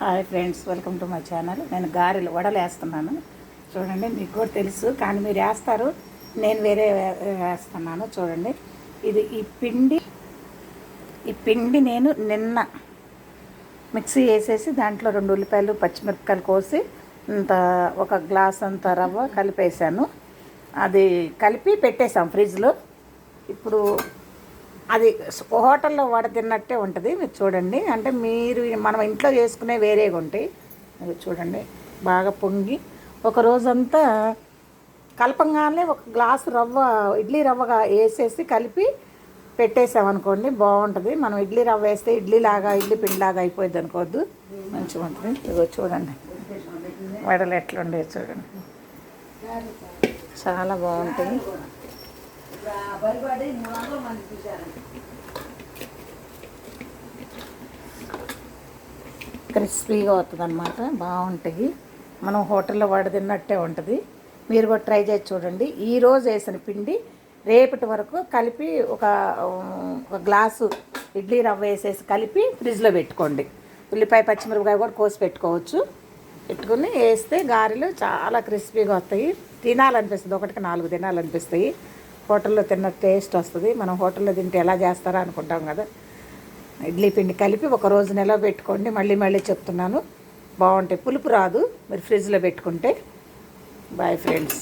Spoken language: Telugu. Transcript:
Hi friends welcome to my channel. నేను గారెలు వడలు వేస్తున్నాను చూడండి మీకు కూడా తెలుసు కానీ మీరు వేస్తారు నేను వేరే వేస్తున్నాను చూడండి. ఇది ఈ పిండి ఈ పిండి నేను నిన్న మిక్సీ వేసేసి దాంట్లో రెండు ఉల్లిపాయలు పచ్చిమిరపకాయలు కోసి ఇంత ఒక గ్లాస్ అంత రవ్వ కలిపేసాను అది కలిపి పెట్టేసాం ఫ్రిడ్జ్లో. ఇప్పుడు అది హోటల్లో వడ తిన్నట్టే ఉంటుంది. మీరు చూడండి. అంటే మీరు మనం ఇంట్లో చేసుకునే వేరేగా ఉంటాయి. మీరు చూడండి. బాగా పొంగి ఒక రోజంతా కలపంగానే ఒక గ్లాసు రవ్వ ఇడ్లీ రవ్వగా వేసేసి కలిపి పెట్టేసామనుకోండి బాగుంటుంది. మనం ఇడ్లీ రవ్వ వేస్తే ఇడ్లీ లాగా ఇడ్లీ పిండిలాగా అయిపోయింది అనుకోవద్దు. మంచిగా ఉంటుంది. ఇదిగో చూడండి. వడలు ఎట్లుండే చూడండి. చాలా బాగుంటుంది బాగుంటాయి క్రిస్పీగా అవుతుంది అనమాట బాగుంటాయి. మనం హోటల్లో వాడి తిన్నట్టే ఉంటుంది. మీరు కూడా ట్రై చేసి చూడండి. ఈరోజు వేసిన పిండి రేపటి వరకు కలిపి ఒక ఒక గ్లాసు ఇడ్లీ రవ్వ వేసేసి కలిపి ఫ్రిడ్జ్లో పెట్టుకోండి. ఉల్లిపాయ పచ్చిమిరపకాయ కూడా కోసి పెట్టుకోవచ్చు. పెట్టుకుని వేస్తే గారెలు చాలా క్రిస్పీగా వస్తాయి. తినాలనిపిస్తుంది. ఒకటికి నాలుగు తినాలనిపిస్తాయి. హోటల్లో తిన్న టేస్ట్ వస్తుంది. మనం హోటల్లో తింటే ఎలా చేస్తారా అనుకుంటాం కదా. ఇడ్లీ పిండి కలిపి ఒక రోజు నిలవ పెట్టుకోండి. మళ్ళీ మళ్ళీ చెప్తున్నాను. బాగుంటాయి పులుపు రాదు. మీరు ఫ్రిడ్జ్లో పెట్టుకుంటే. Bye friends